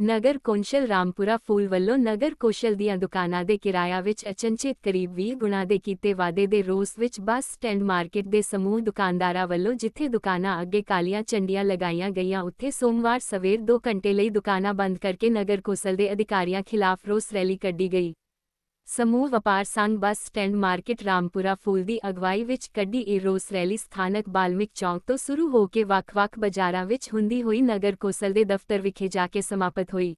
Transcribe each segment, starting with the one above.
ਨਗਰ council Rampura Phul ਵੱਲੋਂ ਨਗਰ council ਦੀਆਂ ਦੁਕਾਨਾਂ ਦੇ ਕਿਰਾਇਆ ਵਿੱਚ ਅਚਨਚੇਤ ਕਰੀਬ 20 ਗੁਣਾ ਦੇ ਕੀਤੇ ਵਾਅਦੇ ਦੇ ਰੋਸ ਵਿੱਚ ਬੱਸ ਸਟੈਂਡ ਮਾਰਕੀਟ ਦੇ ਸਮੂਹ ਦੁਕਾਨਦਾਰਾਂ ਵੱਲੋਂ ਜਿੱਥੇ ਦੁਕਾਨਾਂ ਅੱਗੇ ਕਾਲੀਆਂ ਝੰਡੀਆਂ ਲਗਾਈਆਂ ਗਈਆਂ, ਉੱਥੇ ਸੋਮਵਾਰ ਸਵੇਰ 2 ਘੰਟੇ ਲਈ ਦੁਕਾਨਾਂ ਬੰਦ ਕਰਕੇ ਨਗਰ ਕੌਂਸਲ ਦੇ ਅਧਿਕਾਰੀਆਂ ਖਿਲਾਫ ਰੋਸ ਰੈਲੀ ਕੱਢੀ ਗਈ। ਸਮੂਹ ਵਪਾਰ ਸੰਘ bus stand market Rampura Phul ਦੀ ਅਗਵਾਈ ਵਿੱਚ ਕੱਢੀ ਇਹ ਰੋਸ ਰੈਲੀ ਸਥਾਨਕ ਬਾਲਮਿਕ ਚੌਂਕ ਤੋਂ ਸ਼ੁਰੂ ਹੋ ਕੇ ਵੱਖ-ਵੱਖ ਬਾਜ਼ਾਰਾਂ ਵਿੱਚ ਹੁੰਦੀ ਹੋਈ ਨਗਰ ਕੌਂਸਲ ਦੇ ਦਫ਼ਤਰ ਵਿਖੇ ਜਾ ਕੇ ਸਮਾਪਤ ਹੋਈ,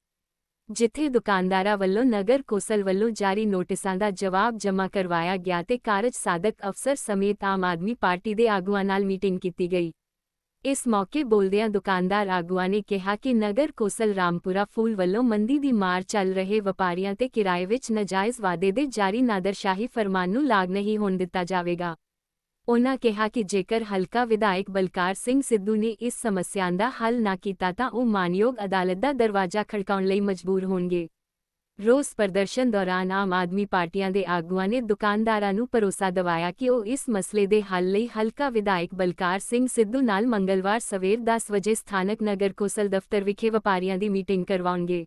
ਜਿੱਥੇ ਦੁਕਾਨਦਾਰਾਂ ਵੱਲੋਂ ਨਗਰ ਕੌਂਸਲ ਵੱਲੋਂ ਜਾਰੀ ਨੋਟਿਸਾਂ ਦਾ ਜਵਾਬ ਜਮ੍ਹਾਂ ਕਰਵਾਇਆ ਗਿਆ ਤੇ ਕਾਰਜ ਸਾਧਕ ਅਫਸਰ ਸਮੇਤ ਆਮ ਆਦਮੀ ਪਾਰਟੀ ਦੇ ਆਗੂਆਂ ਨਾਲ ਮੀਟਿੰਗ ਕੀਤੀ ਗਈ। ਇਸ ਮੌਕੇ ਬੋਲਦਿਆਂ ਦੁਕਾਨਦਾਰ ਆਗੂਆਂ ਨੇ ਕਿਹਾ ਕਿ ਨਗਰ ਕੌਂਸਲ ਰਾਮਪੁਰਾ ਫੂਲ ਵੱਲੋਂ ਮੰਦੀ ਦੀ ਮਾਰ ਚੱਲ ਰਹੇ ਵਪਾਰੀਆਂ ਤੇ ਕਿਰਾਏ ਵਿੱਚ ਨਜਾਇਜ਼ ਵਾਅਦੇ ਦੇ ਜਾਰੀ ਨਾਦਰਸ਼ਾਹੀ ਫਰਮਾਨ ਨੂੰ ਲਾਗ ਨਹੀਂ ਹੋਣ ਦਿੱਤਾ ਜਾਵੇਗਾ। ਉਨ੍ਹਾਂ ਕਿਹਾ ਕਿ ਜੇਕਰ ਹਲਕਾ ਵਿਧਾਇਕ ਬਲਕਾਰ ਸਿੰਘ ਸਿੱਧੂ ਨੇ ਇਸ ਸਮੱਸਿਆ ਦਾ ਹੱਲ ਨਾ ਕੀਤਾ ਤਾਂ ਉਹ ਮਾਨਯੋਗ ਅਦਾਲਤ ਦਾ ਦਰਵਾਜ਼ਾ ਖੜਕਾਉਣ ਲਈ ਮਜਬੂਰ ਹੋਣਗੇ। ਰੋਸ ਪ੍ਰਦਰਸ਼ਨ ਦੌਰਾਨ ਆਮ ਆਦਮੀ ਪਾਰਟੀਆਂ ਦੇ ਆਗੂਆਂ ਨੇ ਦੁਕਾਨਦਾਰਾਂ ਨੂੰ ਭਰੋਸਾ ਦਿਵਾਇਆ ਕਿ ਉਹ ਇਸ ਮਸਲੇ ਦੇ ਹੱਲ ਲਈ ਹਲਕਾ ਵਿਧਾਇਕ ਬਲਕਾਰ ਸਿੰਘ ਸਿੱਧੂ ਨਾਲ ਮੰਗਲਵਾਰ ਸਵੇਰ 10 ਵਜੇ ਸਥਾਨਕ ਨਗਰ ਕੌਂਸਲ ਦਫ਼ਤਰ ਵਿਖੇ ਵਪਾਰੀਆਂ ਦੀ ਮੀਟਿੰਗ ਕਰਵਾਉਣਗੇ।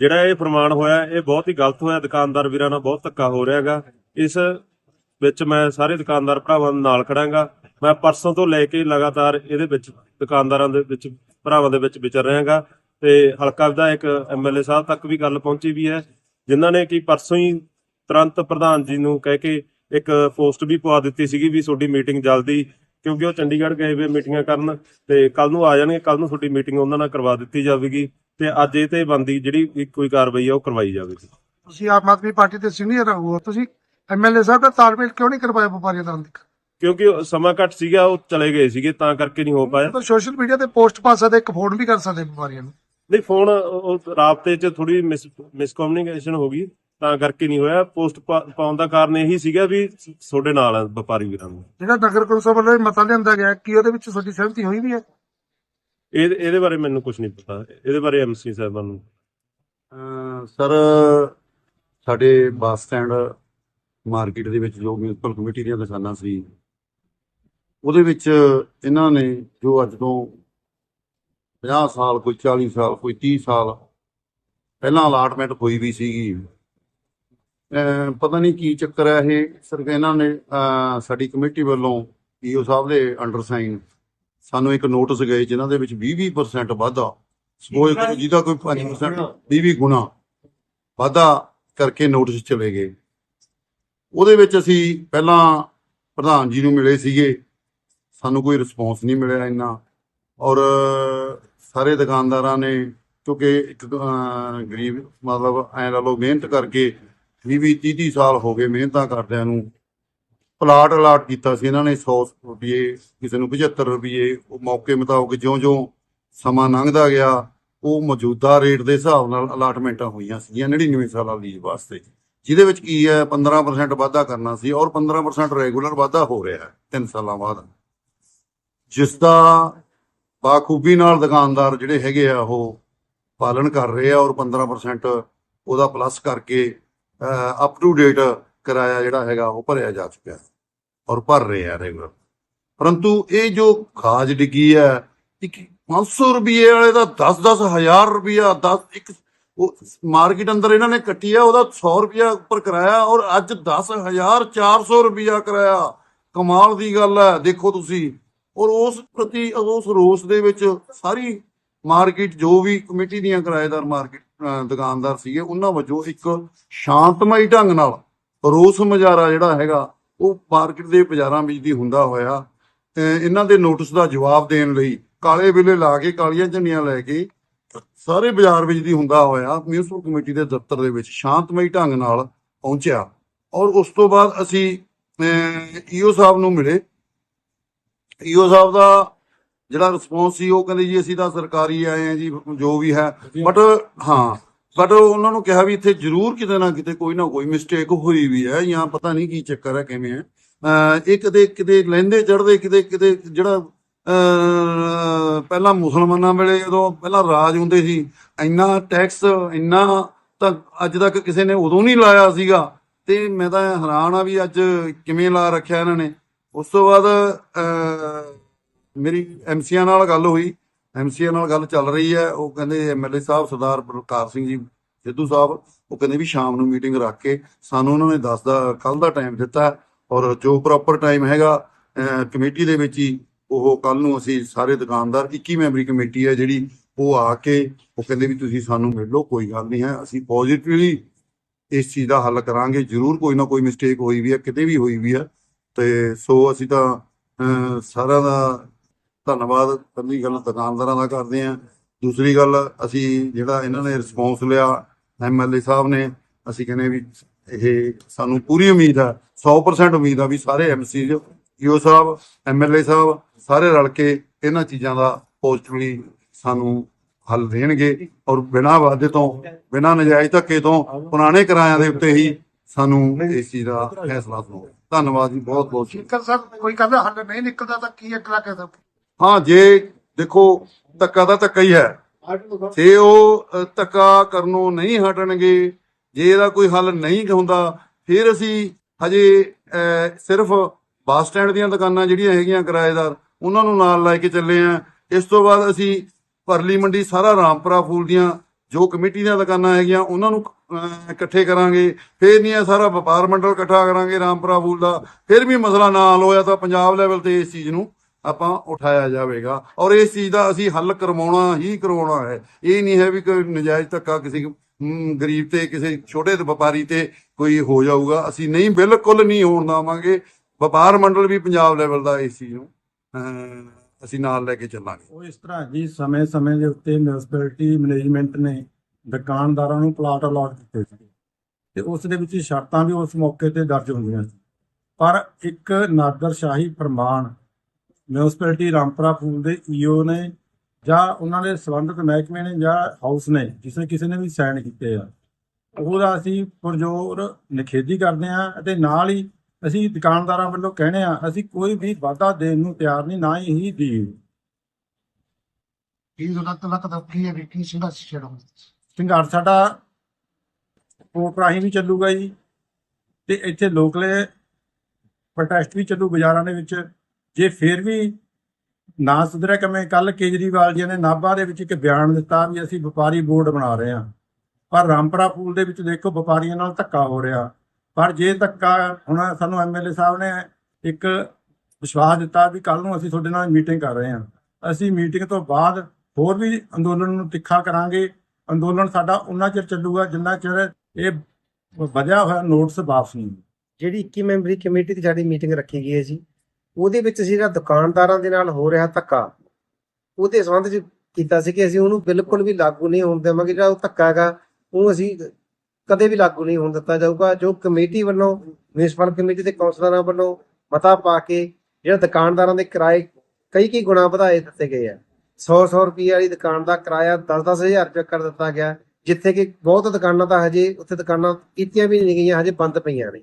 ਜਿਹੜਾ ਇਹ ਪ੍ਰਮਾਣ ਹੋਇਆ, ਇਹ ਬਹੁਤ ਹੀ ਗਲਤ ਹੋਇਆ। ਦੁਕਾਨਦਾਰ ਵੀਰਾਂ ਨਾਲ ਬਹੁਤ ਧੱਕਾ ਹੋ ਰਿਹਾ ਹੈਗਾ। ਇਸ ਵਿੱਚ ਮੈਂ ਸਾਰੇ ਦੁਕਾਨਦਾਰ ਭਰਾਵਾਂ ਦੇ ਨਾਲ ਖੜਾਂਗਾ। ਮੈਂ ਪਰਸੋਂ ਤੋਂ ਲੈ ਕੇ ਲਗਾਤਾਰ ਇਹਦੇ ਵਿੱਚ ਦੁਕਾਨਦਾਰਾਂ ਦੇ ਵਿੱਚ, ਭਰਾਵਾਂ ਦੇ ਵਿੱਚ ਵਿਚਰ ਰਿਹਾਗਾ ਤੇ ਹਲਕਾ ਵਿਧਾਇਕ ਐਮਐਲਏ ਸਾਹਿਬ ਤੱਕ ਵੀ ਗੱਲ ਪਹੁੰਚੀ ਵੀ ਹੈ ਜਿਨ੍ਹਾਂ ਨੇ ਕਿ ਪਰਸੋਂ ਹੀ ਤੁਰੰਤ ਪ੍ਰਧਾਨ ਜੀ ਨੂੰ ਕਹਿ ਕੇ ਇੱਕ ਪੋਸਟ ਵੀ ਪਵਾ ਦਿੱਤੀ ਸੀਗੀ ਵੀ ਤੁਹਾਡੀ ਮੀਟਿੰਗ ਜਲਦੀ ਕਿਉਂਕਿ ਉਹ ਚੰਡੀਗੜ੍ਹ ਗਏ ਹੋਏ ਮੀਟਿੰਗਾਂ ਕਰਨ ਤੇ ਕੱਲ ਨੂੰ ਆ ਜਾਣਗੇ ਕੱਲ ਨੂੰ ਤੁਹਾਡੀ ਮੀਟਿੰਗ ਉਹਨਾਂ ਨਾਲ ਕਰਵਾ ਦਿੱਤੀ ਜਾਵੇਗੀ ਤੇ ਅੱਜ ਇਹ ਤੇ ਬੰਦੀ ਜਿਹੜੀ ਕੋਈ ਕਾਰਵਾਈ ਆ ਉਹ ਕਰਵਾਈ ਜਾਵੇਗੀ। ਤੁਸੀਂ ਆਮ ਆਦਮੀ ਪਾਰਟੀ ਦੇ ਸੀਨੀਅਰ ਹੋ ਤੁਸੀਂ ਐਮਐਲਏ ਸਾਹਿਬ ਦਾ ਤਾਲਮੇਲ ਕਿਉਂ ਨਹੀਂ ਕਰਵਾਇਆ ਵਪਾਰੀਆਂ ਨਾਲ ਕਿਉਂਕਿ ਸਮਾਂ ਘੱਟ ਸੀਗਾ ਉਹ ਚਲੇ ਗਏ ਸੀਗੇ ਤਾਂ ਕਰਕੇ ਨਹੀਂ ਹੋ ਪਾਇਆ। ਤਾਂ ਸੋਸ਼ਲ ਮੀਡੀਆ ਤੇ ਪੋਸਟ ਪਾ ਸਕਦੇ ਇੱਕ ਫੋਨ ਵੀ ਕਰ ਸਕਦੇ ਵਪਾਰੀਆਂ ਨੂੰ। ਨਹੀਂ ਫੋਨ ਉਹ ਰਾਬਤੇ 'ਚ ਥੋੜੀ ਮਿਸ ਕਮਿਊਨੀਕੇਸ਼ਨ ਹੋ ਗਈ ਤਾਂ ਕਰਕੇ ਨਹੀਂ ਹੋਇਆ। ਪੋਸਟ ਪਾਉਣ ਦਾ ਕਾਰਨ ਇਹੀ ਸੀਗਾ ਵੀ ਤੁਹਾਡੇ ਨਾਲ ਆ ਵਪਾਰੀ ਵੀਰਾਂ ਨੂੰ। ਜਿਹੜਾ ਨਗਰ ਕੌਂਸਲ ਵੱਲੋਂ ਮਤਾ ਲਿਆਂਦਾ ਗਿਆ ਕੀ ਉਹਦੇ ਵਿੱਚ ਤੁਹਾਡੀ ਸਹਿਮਤੀ ਹੋਈ ਵੀ ਹੈ? ਇਹ ਇਹਦੇ ਬਾਰੇ ਮੈਨੂੰ ਕੁਝ ਨਹੀਂ ਪਤਾ। ਇਹਦੇ ਬਾਰੇ ਐਮਸੀ ਸਾਹਿਬਾਨ ਨੂੰ। ਸਰ ਸਾਡੇ ਬੱਸ ਸਟੈਂਡ ਮਾਰਕੀਟ ਦੇ ਵਿੱਚ ਜੋ ਮਿਊਨਿਸਪਲ ਕਮੇਟੀ ਦੀਆਂ ਦੁਕਾਨਾਂ ਸੀ ਉਹਦੇ ਵਿੱਚ ਇਹਨਾਂ ਨੇ ਜੋ ਅੱਜ ਤੋਂ 50 ਸਾਲ, ਕੋਈ 40 ਸਾਲ, ਕੋਈ 30 ਸਾਲ। ਪਹਿਲਾਂ ਅਲਾਟਮੈਂਟ ਹੋਈ ਵੀ ਸੀਗੀ। ਪਤਾ ਨਹੀਂ ਕੀ ਚੱਕਰ ਹੈ ਇਹ। ਸਰ ਇਹਨਾਂ ਨੇ ਸਾਡੀ ਕਮੇਟੀ ਵੱਲੋਂ ਈਓ ਸਾਹਿਬ ਦੇ ਅੰਡਰ ਸਾਈਨ ਸਾਨੂੰ ਇੱਕ ਨੋਟਿਸ ਗਏ ਜਿਨ੍ਹਾਂ ਦੇ ਵਿੱਚ 20-20% ਵਾਧਾ। ਸਪੋਜ਼ ਕਰੋ ਜਿਹਦਾ ਕੋਈ 5% 20 ਗੁਣਾ ਵਾਧਾ ਕਰਕੇ ਨੋਟਿਸ ਚਲੇ ਗਏ। ਉਹਦੇ ਵਿੱਚ ਅਸੀਂ ਪਹਿਲਾਂ ਪ੍ਰਧਾਨ ਜੀ ਨੂੰ ਮਿਲੇ ਸੀਗੇ। ਸਾਨੂੰ ਕੋਈ ਰਿਸਪੌਂਸ ਨਹੀਂ ਮਿਲਿਆ ਇੰਨਾ। ਔਰ ਸਾਰੇ ਦੁਕਾਨਦਾਰਾਂ ਨੇ, ਕਿਉਂਕਿ ਇੱਕ ਗਰੀਬ ਮਤਲਬ ਐਂ ਲਾ ਲਓ ਮਿਹਨਤ ਕਰਕੇ 20 ਵੀਹ 30 30 ਸਾਲ ਹੋ ਗਏ ਮਿਹਨਤਾਂ ਕਰਦਿਆਂ ਨੂੰ, ਪਲਾਟ ਅਲਾਟ ਕੀਤਾ ਸੀ ਇਹਨਾਂ ਨੇ 100 ਰੁਪਏ, ਕਿਸੇ ਨੂੰ 75 ਰੁਪਏ, ਉਹ ਮੌਕੇ ਮੁਤਾਬਕ ਜਿਉਂ-ਜਿਉਂ ਸਮਾਂ ਲੰਘਦਾ ਗਿਆ, ਉਹ ਮੌਜੂਦਾ ਰੇਟ ਦੇ ਹਿਸਾਬ ਨਾਲ ਅਲਾਟਮੈਂਟਾਂ ਹੋਈਆਂ ਸੀਗੀਆਂ 99 ਸਾਲਾਂ ਲੀਜ਼ ਵਾਸਤੇ, ਜਿਹਦੇ ਵਿੱਚ ਕੀ ਹੈ 15% ਵਾਧਾ ਕਰਨਾ ਸੀ ਔਰ 15% ਰੈਗੂਲਰ ਵਾਧਾ ਹੋ ਰਿਹਾ ਹੈ 3 ਸਾਲਾਂ ਬਾਅਦ। ਜਿਸ ਦਾ ਬਾਖੂਬੀ ਨਾਲ ਦੁਕਾਨਦਾਰ ਜਿਹੜੇ ਹੈਗੇ ਆ, ਉਹ ਪਾਲਣ ਕਰ ਰਹੇ ਆ ਔਰ 15% ਉਹਦਾ ਪਲੱਸ ਕਰਕੇ ਅਪ ਟੂ ਡੇਟ ਕਿਰਾਇਆ ਜਿਹੜਾ ਹੈਗਾ, ਉਹ ਭਰਿਆ ਜਾ ਚੁੱਕਿਆ ਔਰ ਭਰ ਰਹੇ ਆ ਰੈਗੂਲਰ ਪਰੰਤੂ ਇਹ ਜੋ ਖਾਜ ਡਿੱਗੀ ਹੈ, ਇੱਕ 500 ਰੁਪਏ ਵਾਲੇ ਦਾ 10-10 ਹਜ਼ਾਰ ਰੁਪਿਆ 10 ਇੱਕ ਉਹ ਮਾਰਕੀਟ ਅੰਦਰ ਇਹਨਾਂ ਨੇ ਕੱਟੀ ਆ, ਉਹਦਾ 100 ਰੁਪਿਆ ਉੱਪਰ ਕਰਾਇਆ ਔਰ ਅੱਜ 10400 ਰੁਪਿਆ ਕਰਾਇਆ। ਕਮਾਲ ਦੀ ਗੱਲ ਹੈ, ਦੇਖੋ ਤੁਸੀਂ। ਔਰ ਉਸ ਪ੍ਰਤੀ ਉਸ ਰੋਸ ਦੇ ਵਿੱਚ ਸਾਰੀ ਮਾਰਕੀਟ, ਜੋ ਵੀ ਕਮੇਟੀ ਦੀਆਂ ਕਿਰਾਏਦਾਰ ਮਾਰਕੀਟ ਦੁਕਾਨਦਾਰ ਸੀਗੇ, ਉਹਨਾਂ ਵਜੋਂ ਇੱਕ ਸ਼ਾਂਤਮਈ ਢੰਗ ਨਾਲ ਰੋਸ ਮੁਜ਼ਾਹਰਾ ਜਿਹੜਾ ਹੈਗਾ, ਉਹ ਮਾਰਕੀਟ ਦੇ ਬਾਜ਼ਾਰਾਂ ਵਿੱਚ ਦੀ ਹੁੰਦਾ ਹੋਇਆ। ਤੇ ਇਹਨਾਂ ਦੇ ਨੋਟਿਸ ਦਾ ਜਵਾਬ ਦੇਣ ਲਈ ਕਾਲੇ ਬਿੱਲੇ ਲਾ ਕੇ, ਕਾਲੀਆਂ ਝੰਡੀਆਂ ਲੈ ਕੇ ਸਾਰੇ ਬਾਜ਼ਾਰ ਵਿੱਚ ਦੀ ਹੁੰਦਾ ਹੋਇਆ ਮਿਊਨਿਸਪਲ ਕਮੇਟੀ ਦੇ ਦਫ਼ਤਰ ਦੇ ਵਿੱਚ ਸ਼ਾਂਤਮਈ ਢੰਗ ਨਾਲ ਪਹੁੰਚਿਆ। ਔਰ ਉਸ ਤੋਂ ਬਾਅਦ ਅਸੀਂ ਈਓ ਸਾਹਿਬ ਨੂੰ ਮਿਲੇ। ਈਓ ਸਾਹਿਬ ਦਾ ਜਿਹੜਾ ਰਿਸਪੌਂਸ ਸੀ ਉਹ ਕਹਿੰਦੇ ਜੀ ਅਸੀਂ ਤਾਂ ਸਰਕਾਰੀ ਆਏ ਆ ਜੀ ਜੋ ਵੀ ਹੈ। ਬਟ ਹਾਂ ਬਟ ਉਹਨਾਂ ਨੂੰ ਕਿਹਾ ਵੀ ਇੱਥੇ ਜ਼ਰੂਰ ਕਿਤੇ ਨਾ ਕਿਤੇ ਕੋਈ ਨਾ ਕੋਈ ਮਿਸਟੇਕ ਹੋਈ ਵੀ ਹੈ ਜਾਂ ਪਤਾ ਨਹੀਂ ਕੀ ਚੱਕਰ ਹੈ ਕਿਵੇਂ ਹੈ। ਇਹ ਕਦੇ ਕਿਤੇ ਲੈਂਦੇ ਚੜਦੇ ਕਿਤੇ ਕਿਤੇ ਜਿਹੜਾ ਪਹਿਲਾਂ ਮੁਸਲਮਾਨਾਂ ਵੇਲੇ ਜਦੋਂ ਪਹਿਲਾਂ ਰਾਜ ਹੁੰਦੇ ਸੀ ਇੰਨਾ ਟੈਕਸ ਇੰਨਾ ਤਾਂ ਅੱਜ ਤੱਕ ਕਿਸੇ ਨੇ ਉਦੋਂ ਨਹੀਂ ਲਾਇਆ ਸੀਗਾ। ਤੇ ਮੈਂ ਤਾਂ ਹੈਰਾਨ ਆ ਵੀ ਅੱਜ ਕਿਵੇਂ ਲਾ ਰੱਖਿਆ ਇਹਨਾਂ ਨੇ। ਉਸ ਤੋਂ ਬਾਅਦ ਅਹ, ਮੇਰੀ ਐਮਸੀਆਂ ਨਾਲ ਗੱਲ ਹੋਈ। ਐਮਸੀਏ ਨਾਲ ਗੱਲ ਚੱਲ ਰਹੀ ਹੈ। ਉਹ ਕਹਿੰਦੇ ਐਮਐਲਏ ਸਾਹਿਬ ਸਰਦਾਰ ਬਲਕਾਰ ਸਿੰਘ ਜੀ ਸਿੱਧੂ ਸਾਹਿਬ ਉਹ ਕਹਿੰਦੇ ਵੀ ਸ਼ਾਮ ਨੂੰ ਮੀਟਿੰਗ ਰੱਖ ਕੇ ਸਾਨੂੰ ਉਹਨਾਂ ਨੇ 10 ਦਾ ਕੱਲ ਦਾ ਟਾਈਮ ਦਿੱਤਾ ਔਰ ਜੋ ਪ੍ਰੋਪਰ ਟਾਈਮ ਹੈਗਾ ਕਮੇਟੀ ਦੇ ਵਿੱਚ ਹੀ ਉਹ ਕੱਲ ਨੂੰ ਅਸੀਂ ਸਾਰੇ ਦੁਕਾਨਦਾਰ 21 ਮੈਂਬਰੀ ਕਮੇਟੀ ਹੈ ਜਿਹੜੀ ਉਹ ਆ ਕੇ ਉਹ ਕਹਿੰਦੇ ਵੀ ਤੁਸੀਂ ਸਾਨੂੰ ਮਿਲ ਲਓ ਕੋਈ ਗੱਲ ਨਹੀਂ ਹੈ। ਅਸੀਂ ਪੋਜ਼ਿਟਿਵਲੀ ਇਸ ਚੀਜ਼ ਦਾ ਹੱਲ ਕਰਾਂਗੇ। ਜ਼ਰੂਰ ਕੋਈ ਨਾ ਕੋਈ ਮਿਸਟੇਕ ਹੋਈ ਵੀ ਹੈ ਕਿਤੇ ਵੀ ਹੋਈ ਵੀ ਹੈ। ਤੇ ਸੋ ਅਸੀਂ ਤਾਂ ਸਾਰਿਆਂ ਦਾ ਧੰਨਵਾਦ ਪਹਿਲੀ ਗੱਲ ਦੁਕਾਨਦਾਰਾਂ ਦਾ ਕਰਦੇ ਹਾਂ। ਦੂਸਰੀ ਗੱਲ, ਅਸੀਂ ਜਿਹੜਾ ਇਹਨਾਂ ਨੇ ਰਿਸਪੌਂਸ ਲਿਆ ਐਮਐਲਏ ਸਾਹਿਬ ਨੇ, ਅਸੀਂ ਕਹਿੰਦੇ ਵੀ ਇਹ ਸਾਨੂੰ ਪੂਰੀ ਉਮੀਦ ਹੈ 100% ਉਮੀਦ ਆ ਵੀ ਸਾਰੇ ਐਮਸੀ ਈਓ ਸਾਹਿਬ ਐਮਐਲਏ ਸਾਹਿਬ, ਸਾਰੇ ਰਲ ਕੇ ਇਹਨਾਂ ਚੀਜ਼ਾਂ ਦਾ ਪੋਜ਼ਿਟਿਵਲੀ ਸਾਨੂੰ ਹੱਲ ਦੇਣਗੇ। ਔਰ ਬਿਨਾਂ ਵਾਅਦੇ ਤੋਂ, ਬਿਨਾਂ ਨਜਾਇਜ਼ ਧੱਕੇ ਤੋਂ ਪੁਰਾਣੇ ਕਿਰਾਇਆਂ ਦੇ ਉੱਤੇ ਹੀ ਸਾਨੂੰ ਇਸ ਚੀਜ਼ ਦਾ ਫੈਸਲਾ ਸੁਣੋ। ਧੰਨਵਾਦ ਜੀ ਬਹੁਤ ਬਹੁਤ ਜੇਕਰ ਸਰ ਕੋਈ ਕਹਿੰਦਾ ਹੱਲ ਨਹੀਂ ਨਿਕਲਦਾ ਤਾਂ ਕੀ ਅਗਲਾ ਕਹਿੰਦਾ? ਹਾਂ ਜੇ ਦੇਖੋ ਧੱਕਾ ਤਾਂ ਧੱਕਾ ਹੀ ਹੈ। ਜੇ ਉਹ ਧੱਕਾ ਕਰਨੋਂ ਨਹੀਂ ਹਟਣਗੇ ਜੇ ਇਹਦਾ ਕੋਈ ਹੱਲ ਨਹੀਂ ਹੁੰਦਾ ਫਿਰ ਅਸੀਂ ਹਜੇ ਸਿਰਫ ਬੱਸ ਸਟੈਂਡ ਦੀਆਂ ਦੁਕਾਨਾਂ ਜਿਹੜੀਆਂ ਹੈਗੀਆਂ ਕਿਰਾਏਦਾਰ ਉਹਨਾਂ ਨੂੰ ਨਾਲ ਲੈ ਕੇ ਚੱਲੇ ਆ। ਇਸ ਤੋਂ ਬਾਅਦ ਅਸੀਂ ਪਰਲੀ ਮੰਡੀ ਸਾਰਾ ਰਾਮਪੁਰਾ ਫੂਲ ਦੀਆਂ ਜੋ ਕਮੇਟੀ ਦੀਆਂ ਦੁਕਾਨਾਂ ਹੈਗੀਆਂ, ਉਹਨਾਂ ਨੂੰ ਇਕੱਠੇ ਕਰਾਂਗੇ। ਫਿਰ ਨਹੀਂ ਇਹ ਸਾਰਾ ਵਪਾਰ ਮੰਡਲ ਇਕੱਠਾ ਕਰਾਂਗੇ ਰਾਮਪੁਰਾ ਫੂਲ ਦਾ। ਫਿਰ ਵੀ ਮਸਲਾ ਨਾ ਹੱਲ ਹੋਇਆ ਤਾਂ ਪੰਜਾਬ ਲੈਵਲ ਤੇ ਇਸ ਚੀਜ਼ ਨੂੰ ਆਪਾਂ ਉਠਾਇਆ ਜਾਵੇਗਾ। ਔਰ ਇਸ ਚੀਜ਼ ਦਾ ਅਸੀਂ ਹੱਲ ਕਰਵਾਉਣਾ ਹੀ ਕਰਵਾਉਣਾ ਹੈ। ਇਹ ਨਹੀਂ ਹੈ ਵੀ ਕੋਈ ਨਜਾਇਜ਼ ਧੱਕਾ ਕਿਸੇ ਗਰੀਬ ਤੇ, ਕਿਸੇ ਛੋਟੇ ਵਪਾਰੀ ਤੇ ਕੋਈ ਹੋ ਜਾਊਗਾ। ਅਸੀਂ ਨਹੀਂ, ਬਿਲਕੁਲ ਨਹੀਂ ਹੋਣ ਦੇਵਾਂਗੇ। ਵਪਾਰ ਮੰਡਲ ਵੀ ਪੰਜਾਬ ਲੈਵਲ ਦਾ ਇਸ ਚੀਜ਼ ਨੂੰ ਅਸੀਂ ਨਾਲ ਲੈ ਕੇ ਚੱਲਾਂਗੇ। ਉਹ ਇਸ ਤਰ੍ਹਾਂ ਜੀ, ਸਮੇਂ-ਸਮੇਂ ਦੇ ਉੱਤੇ ਮਿਊਨਿਸਪੈਲਿਟੀ ਮੈਨੇਜਮੈਂਟ ਨੇ ਦੁਕਾਨਦਾਰਾਂ ਨੂੰ ਪਲਾਟ ਅਲਾਟ ਦਿੱਤੇ ਸੀ। ਤੇ ਉਸ ਦੇ ਵਿੱਚ ਸ਼ਰਤਾਂ ਵੀ ਉਸ ਮੌਕੇ ਤੇ ਦਰਜ ਹੁੰਦੀਆਂ ਸੀ। ਪਰ ਇੱਕ ਨਾਦਰਸ਼ਾਹੀ ਫਰਮਾਨ ਮਿਊਨਿਸਪੈਲਿਟੀ ਰਾਮਪੁਰਾ ਫੂਲ ਦੇ ਈਓ ਨੇ ਜਾਂ ਉਹਨਾਂ ਦੇ ਸੰਬੰਧਿਤ ਮਹਿਕਮੇ ਨੇ ਜਾਂ ਹਾਊਸ ਨੇ ਕਿਸੇ ਕਿਸੇ ਨੇ ਵੀ ਸਾਈਨ ਕੀਤੇ ਆ, ਉਹਦਾ ਅਸੀਂ ਪੁਰਜੋਰ ਨਿਖੇਧੀ ਕਰਦੇ ਹਾਂ ਅਤੇ ਨਾਲ ਹੀ ਅਸੀਂ ਦੁਕਾਨਦਾਰਾਂ ਵੱਲੋਂ ਕਹਿੰਦੇ ਆ ਅਸੀਂ ਕੋਈ ਵੀ ਵਾਅਦਾ ਦੇਣ ਨੂੰ ਤਿਆਰ ਨਹੀਂ ਨਾ ਹੀ ਦੀ ਕੀ ਜ਼ਰੂਰਤ ਲੱਗਦਾ ਕੀ ਹੈ ਵੀ ਕੀ ਸਿੰਦਾ ਛੇੜੋ ਸੰਘਰਸ਼ ਸਾਡਾ ਕੋਰਟ ਰਾਹੀਂ ਵੀ ਚੱਲੂਗਾ ਜੀ ਤੇ ਇੱਥੇ ਲੋਕਲੇ ਪ੍ਰੋਟੈਸਟ ਵੀ ਚੱਲੂ ਬਾਜ਼ਾਰਾਂ ਦੇ ਵਿੱਚ। ਜੇ ਫਿਰ ਵੀ ਨਾ ਸੁਧਰਿਆ ਕਮੇ ਕੱਲ ਕੇਜਰੀਵਾਲ ਜੀ ਨੇ ਨਾਭਾ ਦੇ ਵਿੱਚ ਇੱਕ ਬਿਆਨ ਦਿੱਤਾ ਵੀ ਅਸੀਂ ਵਪਾਰੀ ਬੋਰਡ ਬਣਾ ਰਹੇ ਹਾਂ। ਪਰ ਰਾਮਪੁਰਾ ਪੂਲ ਦੇ ਵਿੱਚ ਦੇਖੋ ਵਪਾਰੀਆਂ ਨਾਲ ਧੱਕਾ ਹੋ ਰਿਹਾ। ਪਰ ਜੇ ਧੱਕਾ ਹੁਣ ਸਾਨੂੰ ਐਮਐਲਏ ਸਾਹਿਬ ਨੇ ਇੱਕ ਵਿਸ਼ਵਾਸ ਦਿੱਤਾ ਵੀ ਕੱਲ ਨੂੰ ਅਸੀਂ ਤੁਹਾਡੇ ਨਾਲ ਮੀਟਿੰਗ ਕਰ ਰਹੇ ਹਾਂ। ਅਸੀਂ ਮੀਟਿੰਗ ਤੋਂ ਬਾਅਦ ਹੋਰ ਵੀ ਅੰਦੋਲਨ ਨੂੰ ਤਿੱਖਾ ਕਰਾਂਗੇ। ਅੰਦੋਲਨ ਸਾਡਾ ਉਨਾ ਚਿਰ ਚੱਲੂਗਾ ਜਿੰਨਾ ਚਿਰ ਇਹ ਵਧਿਆ ਹੋਇਆ ਨੋਟਿਸ ਵਾਪਸ ਨਹੀਂ ਜਿਹੜੀ 21 ਮੈਂਬਰੀ ਕਮੇਟੀ ਦੀ ਸਾਡੀ ਮੀਟਿੰਗ ਰੱਖੀ ਗਈ ਹੈ ਜੀ, ਉਹਦੇ ਵਿੱਚ ਜਿਹੜਾ ਦੁਕਾਨਦਾਰਾਂ ਦੇ ਨਾਲ ਹੋ ਰਿਹਾ ਧੱਕਾ, ਉਹਦੇ ਸੰਬੰਧ ਚ ਕੀਤਾ ਸੀ ਕਿ ਅਸੀਂ ਉਹਨੂੰ ਬਿਲਕੁਲ ਵੀ ਲਾਗੂ ਨਹੀਂ ਹੋਣ ਦੇਵਾਂਗੇ, ਜਿਹੜਾ ਉਹ ਧੱਕਾ ਹੈਗਾ, ਉਹ ਅਸੀਂ ਕਦੇ ਵੀ ਲਾਗੂ ਨਹੀਂ ਹੋਣ ਦਿੱਤਾ ਜਾਊਗਾ। ਜੋ ਕਮੇਟੀ ਵੱਲੋਂ, ਮਿਊਨਿਸਪਲ ਕਮੇਟੀ ਦੇ ਕੌਂਸਲਰਾਂ ਵੱਲੋਂ ਮਤਾ ਪਾ ਕੇ ਜਿਹੜਾ ਦੁਕਾਨਦਾਰਾਂ ਦੇ ਕਿਰਾਏ ਕਈ ਕਈ ਗੁਣਾ ਵਧਾਏ ਦਿੱਤੇ ਗਏ ਆ। 100 100 ਰੁਪਏ ਵਾਲੀ ਦੁਕਾਨ ਦਾ ਕਿਰਾਇਆ 10 10000 ਰੁਪਏ ਕਰ ਦਿੱਤਾ ਗਿਆ। ਜਿੱਥੇ ਕਿ ਬਹੁਤ ਦੁਕਾਨਾਂ ਤਾਂ ਹਜੇ ਉੱਥੇ ਦੁਕਾਨਾਂ ਕੀਤੀਆਂ ਵੀ ਨਹੀਂ ਗਈਆਂ, ਹਜੇ ਬੰਦ ਪਈਆਂ ਨੇ।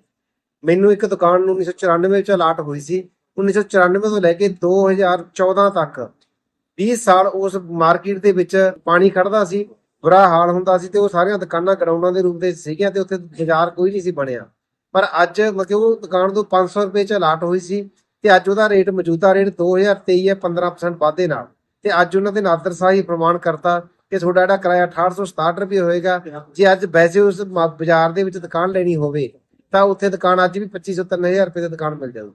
ਮੈਨੂੰ ਇੱਕ ਦੁਕਾਨ ਨੂੰ 1994 ਵਿੱਚ ਅਲਾਟ ਹੋਈ ਸੀ। 1994 ਤੋਂ ਲੈ ਕੇ 2014 ਤੱਕ 20 ਸਾਲ ਉਸ ਮਾਰਕੀਟ ਦੇ ਵਿੱਚ ਪਾਣੀ ਖੜਦਾ ਸੀ। ਬੁਰਾ ਹਾਲ ਹੁੰਦਾ ਸੀ ਤੇ ਉਹ ਸਾਰੀਆਂ ਦੁਕਾਨਾਂ ਗਰਾਊਂਡਾਂ ਦੇ ਰੂਪ ਦੇ ਸੀਗੀਆਂ ਤੇ ਉੱਥੇ ਬਾਜ਼ਾਰ ਕੋਈ ਨਹੀਂ ਸੀ ਬਣਿਆ। ਪਰ ਅੱਜ ਮਤਲਬ ਉਹ ਦੁਕਾਨ ਤੋਂ 500 ਰੁਪਏ ਚ ਅਲਾਟ ਹੋਈ ਸੀ ਤੇ ਅੱਜ ਉਹਦਾ ਰੇਟ ਮੌਜੂਦਾ ਰੇਟ 2023 ਹੈ 15% ਵਾਧੇ ਨਾਲ। ਤੇ ਅੱਜ ਉਹਨਾਂ ਦੇ ਨਾਦਰ ਸਾਹਿਬ ਹੀ ਪ੍ਰਮਾਣ ਕਰਤਾ ਕਿ ਤੁਹਾਡਾ ਜਿਹੜਾ ਕਿਰਾਇਆ 1867 ਰੁਪਏ ਹੋਏਗਾ, ਜੇ ਅੱਜ ਵੈਸੇ ਉਸ ਬਾਜ਼ਾਰ ਦੇ ਵਿੱਚ ਦੁਕਾਨ ਲੈਣੀ ਹੋਵੇ, ਤਾਂ ਉੱਥੇ ਦੁਕਾਨ ਅੱਜ ਵੀ 2500 3000 ਰੁਪਏ ਦੀ ਦੁਕਾਨ ਮਿਲ ਜਾਊ।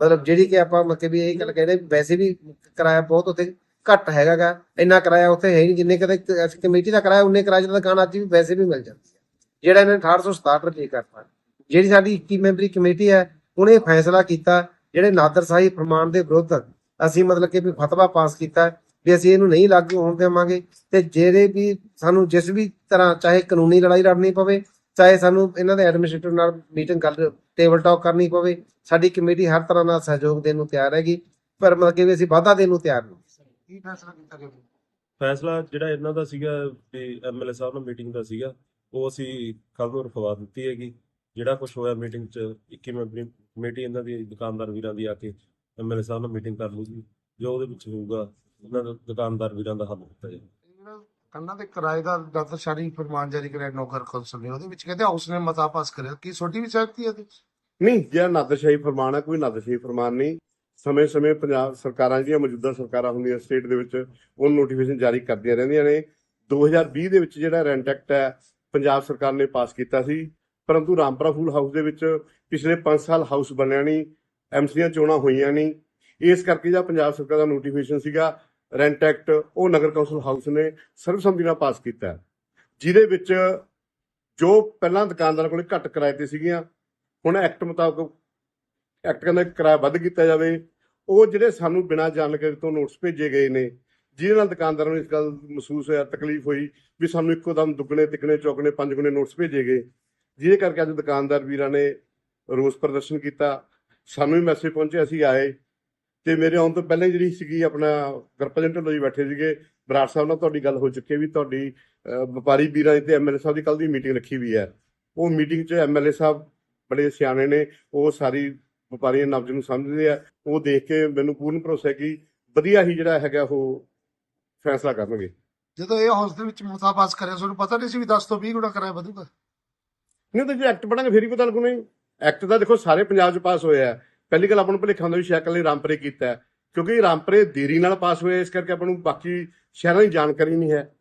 ਮਤਲਬ ਜਿਹੜੀ ਕਿ ਆਪਾਂ ਮਤਲਬ ਵੀ ਇਹ ਗੱਲ ਕਹਿੰਦੇ ਵੀ ਵੈਸੇ ਵੀ ਕਿਰਾਇਆ ਬਹੁਤ ਉੱਥੇ ਘੱਟ ਹੈਗਾਗਾ। ਇੰਨਾ ਕਿਰਾਇਆ ਉੱਥੇ ਹੈ ਹੀ ਨਹੀਂ। ਜਿੰਨੇ ਕਦੇ ਅਸੀਂ ਕਮੇਟੀ ਦਾ ਕਿਰਾਇਆ, ਉਨੇ ਕਿਰਾਏ ਦੀ ਦੁਕਾਨ ਅੱਜ ਵੀ ਵੈਸੇ ਵੀ ਮਿਲ ਜਾਂਦੀ ਹੈ ਜਿਹੜਾ ਇਹਨਾਂ ਨੇ 1867 ਰੁਪਏ ਕਰਤਾ। ਜਿਹੜੀ ਸਾਡੀ 21 ਮੈਂਬਰੀ ਕਮੇਟੀ ਹੈ, ਉਹਨੇ ਫੈਸਲਾ ਕੀਤਾ, ਜਿਹੜੇ ਨਾਦਰ ਸਾਹਿਬ ਫਰਮਾਨ ਦੇ ਵਿਰੁੱਧ ਅਸੀਂ ਮਤਲਬ ਕਿ ਵੀ ਫਤਵਾ ਪਾਸ ਕੀਤਾ, ਵੀ ਅਸੀਂ ਇਹਨੂੰ ਨਹੀਂ ਲਾਗੂ ਹੋਣ ਦੇਵਾਂਗੇ। ਤੇ ਜਿਹੜੇ ਵੀ ਸਾਨੂੰ ਜਿਸ ਵੀ ਤਰ੍ਹਾਂ ਚਾਹੇ ਕਾਨੂੰਨੀ ਲੜਾਈ ਲੜਨੀ ਪਵੇ, ਚਾਹੇ ਸਾਨੂੰ ਇਹਨਾਂ ਦੇ ਐਡਮਿਨਿਸਟ੍ਰੇਟਰ ਨਾਲ ਮੀਟਿੰਗ ਕਰ ਟੇਬਲ ਟਾਕ ਕਰਨੀ ਪਵੇ, ਸਾਡੀ ਕਮੇਟੀ ਹਰ ਤਰ੍ਹਾਂ ਨਾਲ ਸਹਿਯੋਗ ਦੇਣ ਨੂੰ ਤਿਆਰ ਹੈਗੀ। ਪਰ ਮਤਲਬ ਕਿ ਵੀ ਅਸੀਂ ਵਾਅਦਾ ਦੇਣ ਨੂੰ ਤਿਆਰ ਨਹੀਂ। ਕੀ ਫੈਸਲਾ ਕੀਤਾ ਗਿਆ ਫੈਸਲਾ ਜਿਹੜਾ ਇਹਨਾਂ ਦਾ ਸੀਗਾ ਵੀ ਐਮਐਲਏ ਸਾਹਿਬ ਨਾਲ ਮੀਟਿੰਗ ਦਾ ਸੀਗਾ ਉਹ ਅਸੀਂ ਕੱਲ ਨੂੰ ਰਖਵਾ ਦਿੱਤੀ ਹੈਗੀ। ਜਿਹੜਾ ਕੁਝ ਹੋਇਆ ਮੀਟਿੰਗ 'ਚ 21 ਮੈਂਬਰੀ ਕਮੇਟੀ ਇਹਨਾਂ ਦੀ ਦੁਕਾਨਦਾਰ ਵੀਰਾਂ ਦੀ ਆ ਕੇ ਐਮਐਲਏ ਸਾਹਿਬ ਨਾਲ ਮੀਟਿੰਗ ਕਰ ਲੂਗੀ ਜੋ ਉਹਦੇ ਵਿੱਚ ਹੋਊਗਾ ਉਹਨਾਂ ਦਾ ਦੁਕਾਨਦਾਰ ਵੀਰਾਂ ਦਾ ਹੱਲ ਜਾਏਗਾ ਜਿਹੜਾ ਕੰਨਾਂ ਦੇ ਕਿਰਾਏ ਦਾ ਡਾਕਟਰ ਸ਼ਾਰੀ ਫਰਮਾਨ ਜਾਰੀ ਕਰਿਆ ਨੌਕਰ ਕੌਂਸਲ ਨੇ ਉਹਦੇ ਵਿੱਚ ਕਹਿੰਦੇ ਹਾਊਸ ਨੇ ਮਤਾ ਪਾਸ ਕਰਿਆ। ਕੀ ਛੋਟੀ ਵੀ ਚਾਹਤੀ ਹੈ ਇਹਦੇ ਵਿੱਚ? ਨਹੀਂ ਜਿਹੜਾ ਨਾਦਰਸ਼ਾਹੀ ਫਰਮਾਨ ਹੈ ਕੋਈ ਨਾਦਰਸ਼ਾਹੀ ਫਰਮਾਨ ਨਹੀਂ। ਸਮੇਂ-ਸਮੇਂ ਪੰਜਾਬ ਸਰਕਾਰਾਂ ਜਿਹੜੀਆਂ ਮੌਜੂਦਾ ਸਰਕਾਰਾਂ ਹੁੰਦੀਆਂ ਸਟੇਟ ਦੇ ਵਿੱਚ, ਉਹ ਨੋਟੀਫਿਕੇਸ਼ਨ ਜਾਰੀ ਕਰਦੀਆਂ ਰਹਿੰਦੀਆਂ ਨੇ। 2020 ਦੇ ਵਿੱਚ ਜਿਹੜਾ ਰੈਂਟ ਐਕਟ ਹੈ, ਪੰਜਾਬ ਸਰਕਾਰ ਨੇ ਪਾਸ ਕੀਤਾ ਸੀ। ਪਰੰਤੂ ਰਾਮਪੁਰਾ ਫੂਲ ਹਾਊਸ ਦੇ ਵਿੱਚ ਪਿਛਲੇ 5 ਸਾਲ ਹਾਊਸ ਬਣਿਆ ਨਹੀਂ, ਐਮਸੀਆਂ ਚੋਣਾਂ ਹੋਈਆਂ ਨਹੀਂ। ਇਸ ਕਰਕੇ ਜਿਹੜਾ ਪੰਜਾਬ ਸਰਕਾਰ ਦਾ ਨੋਟੀਫਿਕੇਸ਼ਨ ਸੀਗਾ ਰੈਂਟ ਐਕਟ ਉਹ ਨਗਰ ਕੌਂਸਲ ਹਾਊਸ ਨੇ ਸਰਬਸੰਮਤੀ ਨਾਲ ਪਾਸ ਕੀਤਾ। ਜਿਹਦੇ ਵਿੱਚ ਜੋ ਪਹਿਲਾਂ ਦੁਕਾਨਦਾਰਾਂ ਕੋਲੇ ਘੱਟ ਕਿਰਾਏ ਤੇ ਸੀਗੀਆਂ, ਹੁਣ ਐਕਟ ਮੁਤਾਬਕ ਐਕਟ ਕਹਿੰਦਾ ਕਿਰਾਇਆ ਵੱਧ ਕੀਤਾ ਜਾਵੇ। ਉਹ ਜਿਹੜੇ ਸਾਨੂੰ ਬਿਨਾਂ ਜਾਣਕਾਰੀ ਤੋਂ ਨੋਟਿਸ ਭੇਜੇ ਗਏ ਨੇ, ਜਿਹਦੇ ਨਾਲ ਦੁਕਾਨਦਾਰਾਂ ਨੂੰ ਇਸ ਗੱਲ ਮਹਿਸੂਸ ਹੋਇਆ, ਤਕਲੀਫ ਹੋਈ ਵੀ ਸਾਨੂੰ ਇੱਕੋ ਦਮ ਦੁੱਗਣੇ, ਤਿੱਗਣੇ, ਚੌਗਣੇ, ਪੰਜਗੁਣੇ ਨੋਟਿਸ ਭੇਜੇ ਗਏ। ਜਿਹਦੇ ਕਰਕੇ ਅੱਜ ਦੁਕਾਨਦਾਰ ਵੀਰਾਂ ਨੇ ਰੋਸ ਪ੍ਰਦਰਸ਼ਨ ਕੀਤਾ। ਸਾਨੂੰ ਵੀ ਮੈਸੇਜ ਪਹੁੰਚੇ ਅਸੀਂ ਆਏ। ਤੇ ਮੇਰੇ ਆਉਣ ਤੋਂ ਪਹਿਲਾਂ ਜਿਹੜੀ ਸੀਗੀ ਆਪਣਾ ਗੁਰਪ੍ਰੀਤ ਢਿੱਲੋਂ ਜੀ ਬੈਠੇ ਸੀਗੇ, ਬਰਾੜ ਸਾਹਿਬ ਨਾਲ ਤੁਹਾਡੀ ਗੱਲ ਹੋ ਚੁੱਕੀ ਹੈ ਵੀ ਤੁਹਾਡੀ ਵਪਾਰੀ ਵੀਰਾਂ ਦੀ ਤੇ ਐਮਐਲਏ ਸਾਹਿਬ ਦੀ ਕੱਲ ਦੀ ਮੀਟਿੰਗ ਰੱਖੀ ਹੋਈ ਹੈ। ਉਹ ਮੀਟਿੰਗ 'ਚ ਐਮਐਲਏ ਸਾਹਿਬ ਬੜੇ ਸਿਆਣੇ ਨੇ, ਉਹ ਸਾਰੀ ਵਪਾਰੀਆਂ ਨਬਜ਼ ਨੂੰ ਸਮਝਦੇ ਆ ਉਹ ਦੇਖ ਕੇ ਮੈਨੂੰ ਪੂਰਨ ਭਰੋਸਾ ਹੈ ਕਿ ਵਧੀਆ ਹੀ ਜਿਹੜਾ ਹੈਗਾ ਉਹ ਫੈਸਲਾ ਕਰਨਗੇ। ਜਦੋਂ ਇਹ ਹਾਊਸ ਦੇ ਵਿੱਚ ਮਤਾ ਪਾਸ ਕਰਿਆ ਤੁਹਾਨੂੰ ਪਤਾ ਨਹੀਂ ਸੀ ਵੀ 10 ਤੋਂ 20 ਗੁਣਾ ਕਿਰਾਇਆ ਵਧੂਗਾ? ਨਹੀਂ ਤਾਂ ਜੇ ਐਕਟ ਪੜਾਂਗੇ ਫੇਰ ਹੀ ਪਤਾ ਲੱਗੂ ਨਹੀਂ। ਐਕਟ ਤਾਂ ਦੇਖੋ ਸਾਰੇ ਪੰਜਾਬ 'ਚ ਪਾਸ ਹੋਇਆ ਹੈ। ਪਹਿਲੀ ਗੱਲ ਆਪਾਂ ਨੂੰ ਭੁਲੇਖਾ ਹੁੰਦਾ ਵੀ ਸ਼ਾਇਦ ਲਈ ਰਾਮਪਰੇ ਕੀਤਾ। ਕਿਉਂਕਿ ਰਾਮਪਰੇ ਦੇਰੀ ਨਾਲ ਪਾਸ ਹੋਇਆ ਇਸ ਕਰਕੇ ਆਪਾਂ ਨੂੰ ਬਾਕੀ ਸ਼ਹਿਰਾਂ ਦੀ ਜਾਣਕਾਰੀ ਨਹੀਂ ਹੈ।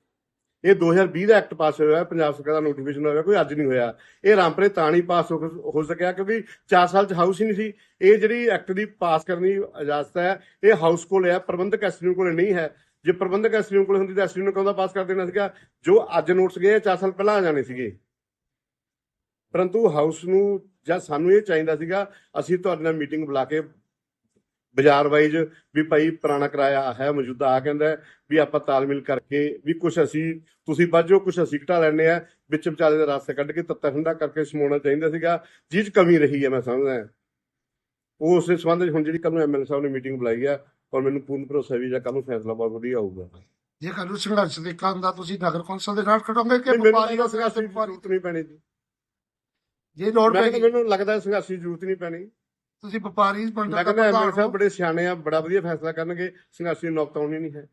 ਇਹ 2020 ਦਾ ਐਕਟ ਪਾਸ ਹੋਇਆ, ਪੰਜਾਬ ਸਰਕਾਰ ਦਾ ਨੋਟੀਫਿਕੇਸ਼ਨ ਹੋਇਆ, ਕੋਈ ਅੱਜ ਨਹੀਂ ਹੋਇਆ। ਇਹ ਰਾਮਪਰੇ ਤਾਂ ਨਹੀਂ ਪਾਸ ਹੋ ਸਕਿਆ ਕਿਉਂਕਿ 4 ਸਾਲ 'ਚ ਹਾਊਸ ਹੀ ਨਹੀਂ ਸੀ। ਇਹ ਜਿਹੜੀ ਐਕਟ ਦੀ ਪਾਸ ਕਰਨ ਦੀ ਇਜਾਜ਼ਤ ਹੈ, ਇਹ ਹਾਊਸ ਕੋਲ ਹੈ, ਪ੍ਰਬੰਧਕ ਐਸਟੀਓ ਕੋਲ ਨਹੀਂ ਹੈ। ਜੇ ਪ੍ਰਬੰਧਕ ਐਸਟੀਓ ਕੋਲ ਹੁੰਦੀ ਤਾਂ ਐਸਟੀਓ ਨੂੰ ਕਹਦਾ ਪਾਸ ਕਰ ਦੇਣਾ ਸੀਗਾ? ਜੋ ਅੱਜ ਨੋਟਸ ਗਏ 4 ਸਾਲ ਪਹਿਲਾਂ ਆ ਜਾਣੇ ਸੀਗੇ। ਪਰੰਤੂ ਹਾਊਸ ਨੂੰ ਜਾਂ ਸਾਨੂੰ ਇਹ ਚਾਹੀਦਾ ਸੀਗਾ, ਅਸੀਂ ਤੁਹਾਡੇ ਨਾਲ ਮੀਟਿੰਗ ਬੁਲਾ ਕੇ ਬਾਜ਼ਾਰ ਵਾਈਜ਼ ਵੀ ਭਾਈ ਪੁਰਾਣਾ ਕਿਰਾਇਆ ਹੈ ਮੌਜੂਦਾ ਆ ਕਹਿੰਦਾ ਵੀ ਆਪਾਂ ਤਾਲਮੇਲ ਕਰਕੇ ਵੀ ਕੁਝ ਅਸੀਂ ਤੁਸੀਂ ਬਾਜੋ ਕੁਝ ਅਸੀਂ ਘਟਾ ਲੈਣੇ ਆ ਵਿੱਚ ਵਿਚਾਲੇ ਦਾ ਰਸਤਾ ਕੱਢ ਕੇ ਤੱਤਾ ਠੰਡਾ ਕਰਕੇ ਸਮਾਉਣਾ ਚਾਹੀਦਾ ਸੀਗਾ 'ਚ ਕਮੀ ਰਹੀ ਹੈ ਮੈਂ ਸਮਝਦਾ ਉਹ ਉਸੇ ਸੰਬੰਧ ਵਿੱਚ ਹੁਣ ਜਿਹੜੀ ਕੱਲ ਨੂੰ ਐਮਐਲਏ ਸਾਹਿਬ ਨੇ ਮੀਟਿੰਗ ਬੁਲਾਈ ਆ ਔਰ ਮੈਨੂੰ ਪੂਰਨ ਭਰੋਸਾ ਵੀ ਜਾਂ ਕੱਲ ਨੂੰ ਫੈਸਲਾ ਬਹੁਤ ਵਧੀਆ ਆਊਗਾ ਜੇ ਕੱਲ੍ਹ ਨੂੰ ਸੰਘਰਸ਼ ਦੇ ਕੰਮ ਦਾ ਤੁਸੀਂ ਨਗਰ ਕੌਂਸਲ ਦੇ ਨਾਲ ਖੜੋਗੇ ਕਿ ਵਪਾਰੀ ਲੱਗਦਾ ਸੰਘਰਸ਼ ਦੀ ਜ਼ਰੂਰਤ ਨਹੀਂ ਪੈਣੀ ਜੀ। ਜੇ ਲੋੜ ਪੈ ਮੈਨੂੰ ਲੱਗਦਾ ਸੰਘਰਸ਼ ਦੀ ਜ਼ਰੂਰਤ ਨਹੀਂ ਪੈਣੀ। ਤੁਸੀਂ ਵਪਾਰੀ ਮੈਂ ਮੰਡਲ ਦਾ ਕਹਿੰਦਾ ਐਮਐਲਏ ਪ੍ਰਧਾਨ ਸਾਹਿਬ। ਬੜੇ ਸਿਆਣੇ ਆ ਬੜਾ ਵਧੀਆ ਫੈਸਲਾ ਕਰਨਗੇ ਸੰਘਰਸ਼ ਦੀ ਨੌਬਤ ਆਉਣੀ ਨਹੀਂ ਹੈ